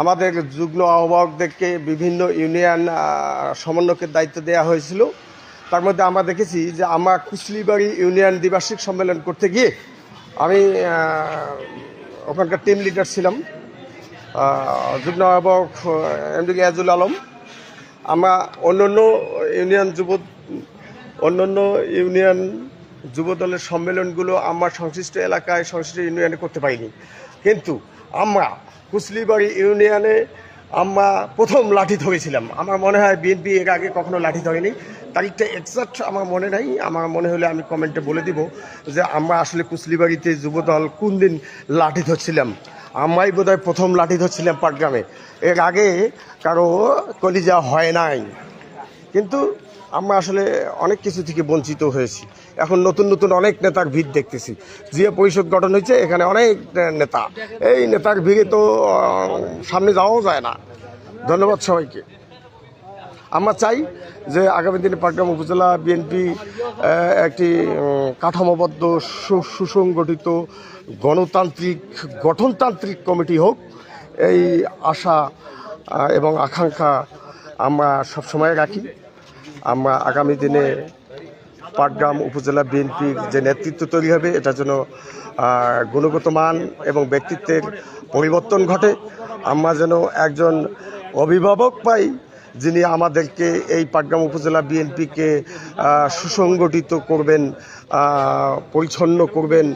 আমাদের যুগ্ম আহ্বায়কদেরকে বিভিন্ন ইউনিয়ন সমন্বয়কের দায়িত্ব দেওয়া হয়েছিল। তার মধ্যে আমরা দেখেছি যে আমরা কুচলিবাড়ি ইউনিয়ন দ্বিবার্ষিক সম্মেলন করতে গিয়ে আমি ওখানকার টিম লিডার ছিলাম। যুগ্ম আহ্বায়ক এমডি ইয়াজুল আলম। আমরা অন্যান্য ইউনিয়ন যুব, অন্যান্য ইউনিয়ন যুব দলের সম্মেলনগুলো আমরা সংশ্লিষ্ট এলাকায়, সংশ্লিষ্ট ইউনিয়নে করতে পারিনি। কিন্তু আমরা কুচলিবাড়ি ইউনিয়নে আমরা প্রথম লাঠি ধরেছিলাম আমার মনে হয় বিএনপি এর আগে কখনো লাঠি ধরেনি তারিখটা এক্সাক্ট আমার মনে নাই। আমার মনে হলে আমি কমেন্টে বলে দিব যে আমরা আসলে কুচলিবাড়িতে যুবদল কোন দিন লাঠি ধরছিলাম আমরাই বোধহয় প্রথম লাঠি ধরছিলাম পাটগ্রামে। এর আগে কারও কলিজা হয় নাই। কিন্তু আমরা আসলে অনেক কিছু থেকে বঞ্চিত হয়েছি। এখন নতুন নতুন অনেক নেতার ভিড় দেখতেছি। জিয়া পরিষদ গঠন হয়েছে, এখানে অনেক নেতা। এই নেতার ভিড়ে তো সামনে যাওয়াও যায় না। ধন্যবাদ সবাইকে। আমরা চাই যে আগামী দিনে পাটগ্রাম উপজেলা বিএনপি একটি কাঠামোবদ্ধ সুসংগঠিত গণতান্ত্রিক, গঠনতান্ত্রিক কমিটি হোক। এই আশা এবং আকাঙ্ক্ষা আমরা সবসময় রাখি। আমরা আগামী দিনে পাটগ্রাম উপজেলা বিএনপির যে নেতৃত্ব তৈরি হবে এটা যেন গুণগত মান এবং ব্যক্তিত্বের পরিবর্তন ঘটে। আমরা যেন একজন অভিভাবক পাই, যিনি আমাদেরকে এই পাটগ্রাম উপজেলা বিএনপিকে সুসংগঠিত করবেন পরিচ্ছন্ন করবেন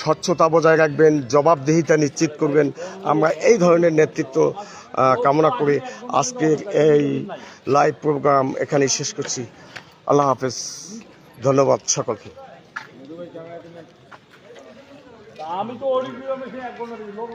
স্বচ্ছতা বজায় রাখবেন, জবাবদিহিতা নিশ্চিত করবেন। আমরা এই ধরনের নেতৃত্ব কামনা করে আজকের এই লাইভ প্রোগ্রাম এখানে শেষ করছি। আল্লাহ হাফেজ। ধন্যবাদ সকলকে। আমি তো লোক